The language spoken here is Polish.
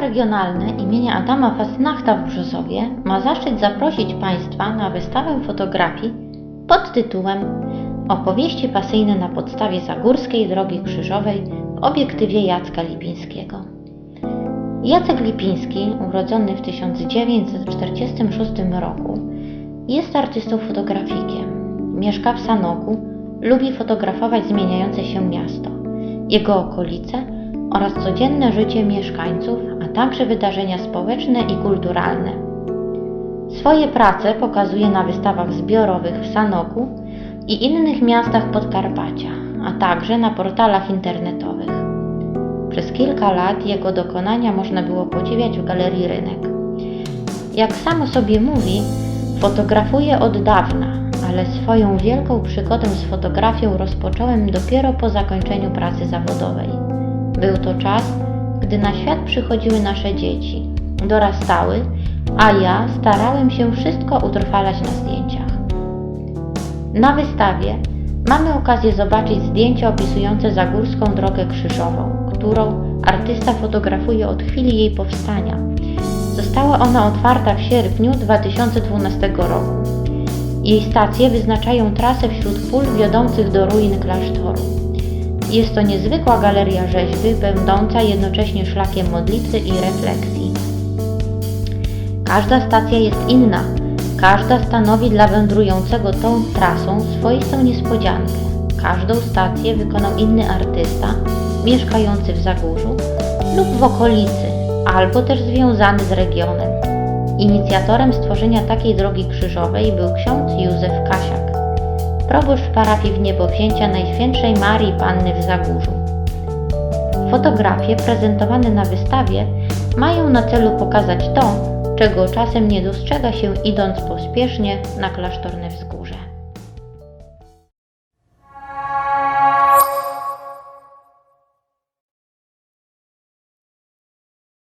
Regionalne imienia Adama Fasnachta w Brzozowie ma zaszczyt zaprosić Państwa na wystawę fotografii pod tytułem Opowieści pasyjne na podstawie Zagórskiej Drogi Krzyżowej w obiektywie Jacka Lipińskiego. Jacek Lipiński, urodzony w 1946 roku, jest artystą fotografikiem. Mieszka w Sanoku, lubi fotografować zmieniające się miasto, jego okolice oraz codzienne życie mieszkańców, a także wydarzenia społeczne i kulturalne. Swoje prace pokazuje na wystawach zbiorowych w Sanoku i innych miastach Podkarpacia, a także na portalach internetowych. Przez kilka lat jego dokonania można było podziwiać w Galerii Rynek. Jak sam o sobie mówi, fotografuje od dawna, ale swoją wielką przygodę z fotografią rozpocząłem dopiero po zakończeniu pracy zawodowej. Był to czas, gdy na świat przychodziły nasze dzieci, dorastały, a ja starałem się wszystko utrwalać na zdjęciach. Na wystawie mamy okazję zobaczyć zdjęcia opisujące Zagórską Drogę Krzyżową, którą artysta fotografuje od chwili jej powstania. Została ona otwarta w sierpniu 2012 roku. Jej stacje wyznaczają trasę wśród pól wiodących do ruin klasztoru. Jest to niezwykła galeria rzeźby, będąca jednocześnie szlakiem modlitwy i refleksji. Każda stacja jest inna, każda stanowi dla wędrującego tą trasą swoistą niespodziankę. Każdą stację wykonał inny artysta, mieszkający w Zagórzu lub w okolicy, albo też związany z regionem. Inicjatorem stworzenia takiej drogi krzyżowej był ksiądz Józef Kasiak, proboszcz parafii w Niebowzięcia Najświętszej Marii Panny w Zagórzu. Fotografie prezentowane na wystawie mają na celu pokazać to, czego czasem nie dostrzega się idąc pospiesznie na klasztorne wzgórze.